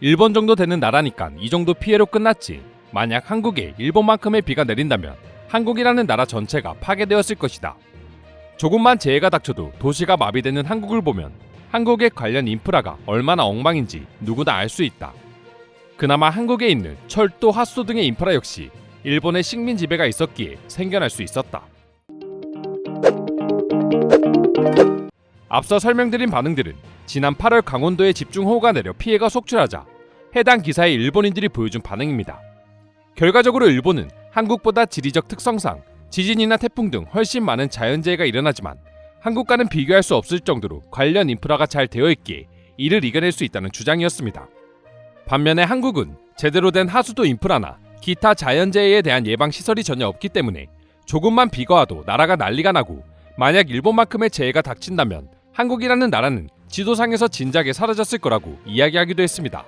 일본 정도 되는 나라니까 이 정도 피해로 끝났지. 만약 한국에 일본만큼의 비가 내린다면 한국이라는 나라 전체가 파괴되었을 것이다. 조금만 재해가 닥쳐도 도시가 마비되는 한국을 보면 한국의 관련 인프라가 얼마나 엉망인지 누구나 알 수 있다. 그나마 한국에 있는 철도, 하수도 등의 인프라 역시 일본의 식민 지배가 있었기에 생겨날 수 있었다. 앞서 설명드린 반응들은 지난 8월 강원도에 집중호우가 내려 피해가 속출하자 해당 기사의 일본인들이 보여준 반응입니다. 결과적으로 일본은 한국보다 지리적 특성상 지진이나 태풍 등 훨씬 많은 자연재해가 일어나지만 한국과는 비교할 수 없을 정도로 관련 인프라가 잘 되어 있기에 이를 이겨낼 수 있다는 주장이었습니다. 반면에 한국은 제대로 된 하수도 인프라나 기타 자연재해에 대한 예방 시설이 전혀 없기 때문에 조금만 비가 와도 나라가 난리가 나고 만약 일본만큼의 재해가 닥친다면 한국이라는 나라는 지도상에서 진작에 사라졌을 거라고 이야기하기도 했습니다.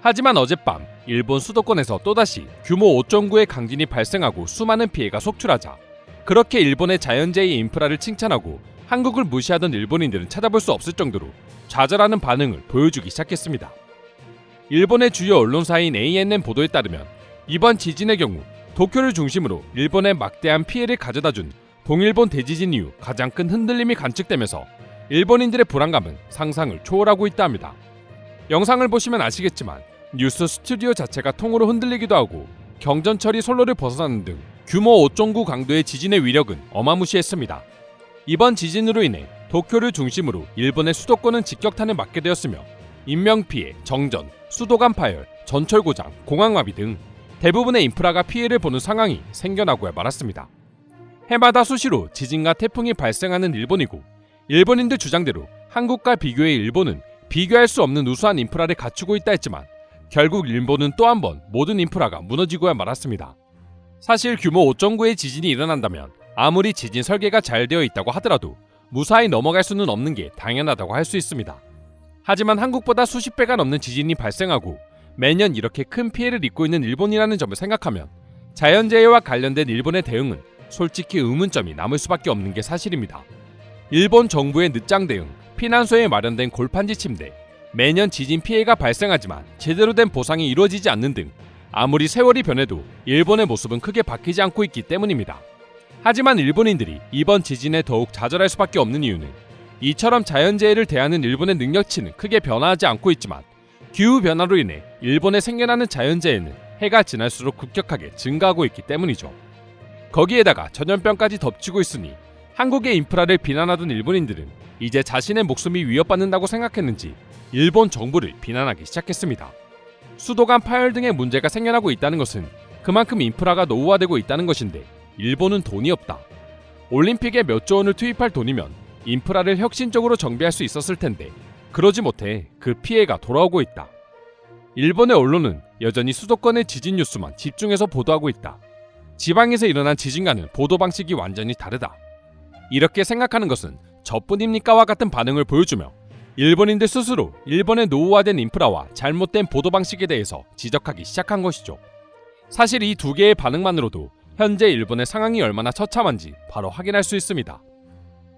하지만 어젯밤 일본 수도권에서 또다시 규모 5.9의 강진이 발생하고 수많은 피해가 속출하자 그렇게 일본의 자연재해 인프라를 칭찬하고 한국을 무시하던 일본인들은 찾아볼 수 없을 정도로 좌절하는 반응을 보여주기 시작했습니다. 일본의 주요 언론사인 ANN 보도에 따르면 이번 지진의 경우 도쿄를 중심으로 일본에 막대한 피해를 가져다준 동일본 대지진 이후 가장 큰 흔들림이 관측되면서 일본인들의 불안감은 상상을 초월하고 있다 합니다. 영상을 보시면 아시겠지만 뉴스 스튜디오 자체가 통으로 흔들리기도 하고 경전철이 선로를 벗어나는 등 규모 5.9 강도의 지진의 위력은 어마무시했습니다. 이번 지진으로 인해 도쿄를 중심으로 일본의 수도권은 직격탄을 맞게 되었으며 인명피해, 정전, 수도관 파열, 전철 고장, 공항 마비 등 대부분의 인프라가 피해를 보는 상황이 생겨나고야 말았습니다. 해마다 수시로 지진과 태풍이 발생하는 일본이고 일본인들 주장대로 한국과 비교해 일본은 비교할 수 없는 우수한 인프라를 갖추고 있다 했지만 결국 일본은 또 한 번 모든 인프라가 무너지고야 말았습니다. 사실 규모 5.9의 지진이 일어난다면 아무리 지진 설계가 잘 되어 있다고 하더라도 무사히 넘어갈 수는 없는 게 당연하다고 할 수 있습니다. 하지만 한국보다 수십 배가 넘는 지진이 발생하고 매년 이렇게 큰 피해를 입고 있는 일본이라는 점을 생각하면 자연재해와 관련된 일본의 대응은 솔직히 의문점이 남을 수밖에 없는 게 사실입니다. 일본 정부의 늦장 대응, 피난소에 마련된 골판지 침대, 매년 지진 피해가 발생하지만 제대로 된 보상이 이루어지지 않는 등 아무리 세월이 변해도 일본의 모습은 크게 바뀌지 않고 있기 때문입니다. 하지만 일본인들이 이번 지진에 더욱 좌절할 수밖에 없는 이유는 이처럼 자연재해를 대하는 일본의 능력치는 크게 변화하지 않고 있지만 기후 변화로 인해 일본에 생겨나는 자연재해는 해가 지날수록 급격하게 증가하고 있기 때문이죠. 거기에다가 전염병까지 덮치고 있으니 한국의 인프라를 비난하던 일본인들은 이제 자신의 목숨이 위협받는다고 생각했는지 일본 정부를 비난하기 시작했습니다. 수도관 파열 등의 문제가 생겨나고 있다는 것은 그만큼 인프라가 노후화되고 있다는 것인데 일본은 돈이 없다. 올림픽에 몇 조 원을 투입할 돈이면 인프라를 혁신적으로 정비할 수 있었을 텐데 그러지 못해 그 피해가 돌아오고 있다. 일본의 언론은 여전히 수도권의 지진 뉴스만 집중해서 보도하고 있다. 지방에서 일어난 지진과는 보도 방식이 완전히 다르다. 이렇게 생각하는 것은 저뿐입니까와 같은 반응을 보여주며 일본인들 스스로 일본의 노후화된 인프라와 잘못된 보도 방식에 대해서 지적하기 시작한 것이죠. 사실 이 두 개의 반응만으로도 현재 일본의 상황이 얼마나 처참한지 바로 확인할 수 있습니다.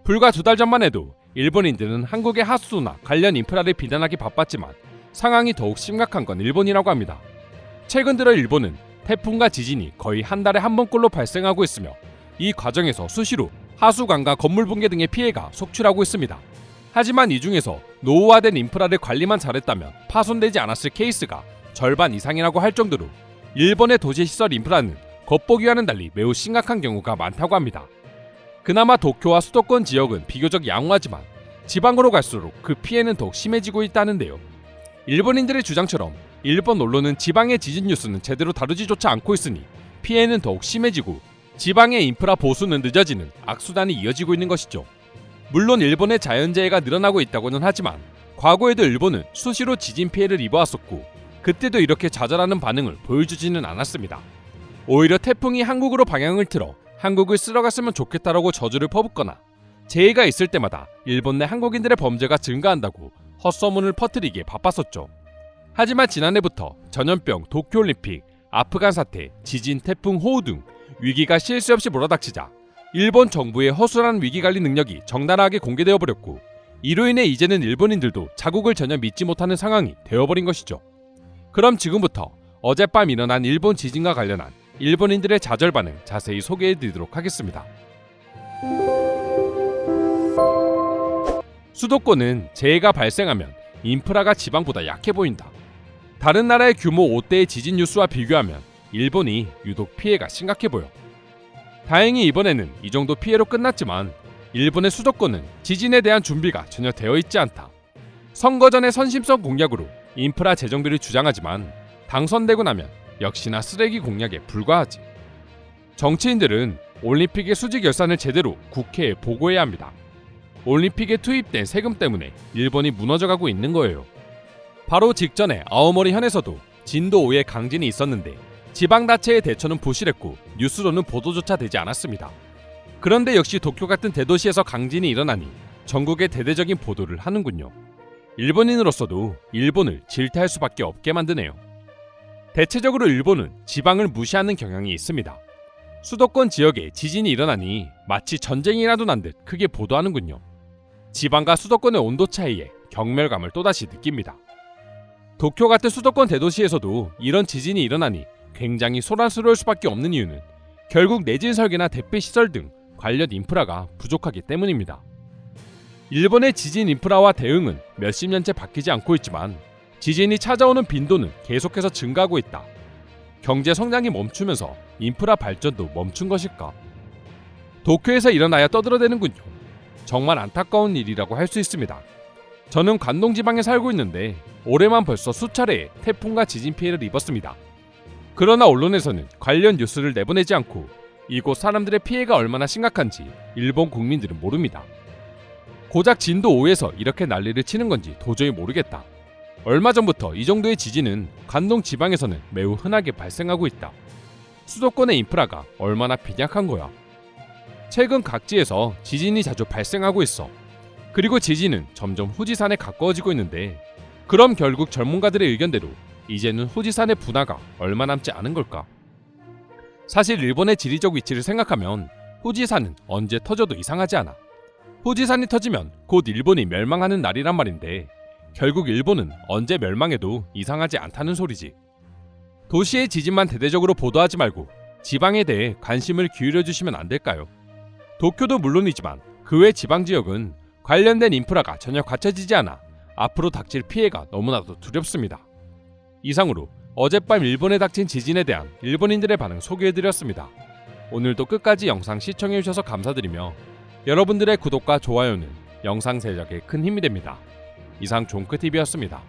불과 두 달 전만 해도 일본인들은 한국의 하수도나 관련 인프라를 비난하기 바빴지만 상황이 더욱 심각한 건 일본이라고 합니다. 최근 들어 일본은 태풍과 지진이 거의 한 달에 한 번꼴로 발생하고 있으며 이 과정에서 수시로 하수관과 건물 붕괴 등의 피해가 속출하고 있습니다. 하지만 이 중에서 노후화된 인프라를 관리만 잘했다면 파손되지 않았을 케이스가 절반 이상이라고 할 정도로 일본의 도시 시설 인프라는 겉보기와는 달리 매우 심각한 경우가 많다고 합니다. 그나마 도쿄와 수도권 지역은 비교적 양호하지만 지방으로 갈수록 그 피해는 더욱 심해지고 있다는데요. 일본인들의 주장처럼 일본 언론은 지방의 지진 뉴스는 제대로 다루지조차 않고 있으니 피해는 더욱 심해지고 지방의 인프라 보수는 늦어지는 악순환이 이어지고 있는 것이죠. 물론 일본의 자연재해가 늘어나고 있다고는 하지만 과거에도 일본은 수시로 지진 피해를 입어왔었고 그때도 이렇게 좌절하는 반응을 보여주지는 않았습니다. 오히려 태풍이 한국으로 방향을 틀어 한국을 쓸어갔으면 좋겠다라고 저주를 퍼붓거나 재해가 있을 때마다 일본 내 한국인들의 범죄가 증가한다고 헛소문을 퍼뜨리기에 바빴었죠. 하지만 지난해부터 전염병, 도쿄올림픽, 아프간 사태, 지진, 태풍, 호우 등 위기가 쉴새 없이 몰아닥치자 일본 정부의 허술한 위기 관리 능력이 적나라하게 공개되어 버렸고 이로 인해 이제는 일본인들도 자국을 전혀 믿지 못하는 상황이 되어버린 것이죠. 그럼 지금부터 어젯밤 일어난 일본 지진과 관련한 일본인들의 좌절 반응 자세히 소개해 드리도록 하겠습니다. 수도권은 재해가 발생하면 인프라가 지방보다 약해 보인다. 다른 나라의 규모 5대의 지진 뉴스와 비교하면 일본이 유독 피해가 심각해 보여. 다행히 이번에는 이 정도 피해로 끝났지만 일본의 수도권은 지진에 대한 준비가 전혀 되어 있지 않다. 선거 전의 선심성 공약으로 인프라 재정비를 주장하지만 당선되고 나면 역시나 쓰레기 공약에 불과하지. 정치인들은 올림픽의 수지 결산을 제대로 국회에 보고해야 합니다. 올림픽에 투입된 세금 때문에 일본이 무너져가고 있는 거예요. 바로 직전에 아오모리 현에서도 진도 5의 강진이 있었는데 지방자체의 대처는 부실했고 뉴스로는 보도조차 되지 않았습니다. 그런데 역시 도쿄 같은 대도시에서 강진이 일어나니 전국에 대대적인 보도를 하는군요. 일본인으로서도 일본을 질타할 수밖에 없게 만드네요. 대체적으로 일본은 지방을 무시하는 경향이 있습니다. 수도권 지역에 지진이 일어나니 마치 전쟁이라도 난 듯 크게 보도하는군요. 지방과 수도권의 온도 차이에 경멸감을 또다시 느낍니다. 도쿄 같은 수도권 대도시에서도 이런 지진이 일어나니 굉장히 소란스러울 수밖에 없는 이유는 결국 내진 설계나 대피 시설 등 관련 인프라가 부족하기 때문입니다. 일본의 지진 인프라와 대응은 몇십 년째 바뀌지 않고 있지만 지진이 찾아오는 빈도는 계속해서 증가하고 있다. 경제 성장이 멈추면서 인프라 발전도 멈춘 것일까? 도쿄에서 일어나야 떠들어대는군요. 정말 안타까운 일이라고 할 수 있습니다. 저는 관동 지방에 살고 있는데 올해만 벌써 수차례의 태풍과 지진 피해를 입었습니다. 그러나 언론에서는 관련 뉴스를 내보내지 않고 이곳 사람들의 피해가 얼마나 심각한지 일본 국민들은 모릅니다. 고작 진도 5에서 이렇게 난리를 치는 건지 도저히 모르겠다. 얼마 전부터 이 정도의 지진은 관동 지방에서는 매우 흔하게 발생하고 있다. 수도권의 인프라가 얼마나 빈약한 거야. 최근 각지에서 지진이 자주 발생하고 있어. 그리고 지진은 점점 후지산에 가까워지고 있는데 그럼 결국 전문가들의 의견대로 이제는 후지산의 분화가 얼마 남지 않은 걸까? 사실 일본의 지리적 위치를 생각하면 후지산은 언제 터져도 이상하지 않아. 후지산이 터지면 곧 일본이 멸망하는 날이란 말인데 결국 일본은 언제 멸망해도 이상하지 않다는 소리지. 도시의 지진만 대대적으로 보도하지 말고 지방에 대해 관심을 기울여 주시면 안 될까요? 도쿄도 물론이지만 그 외 지방 지역은 관련된 인프라가 전혀 갖춰지지 않아 앞으로 닥칠 피해가 너무나도 두렵습니다. 이상으로 어젯밤 일본에 닥친 지진에 대한 일본인들의 반응 소개해드렸습니다. 오늘도 끝까지 영상 시청해주셔서 감사드리며 여러분들의 구독과 좋아요는 영상 제작에 큰 힘이 됩니다. 이상 종크TV였습니다.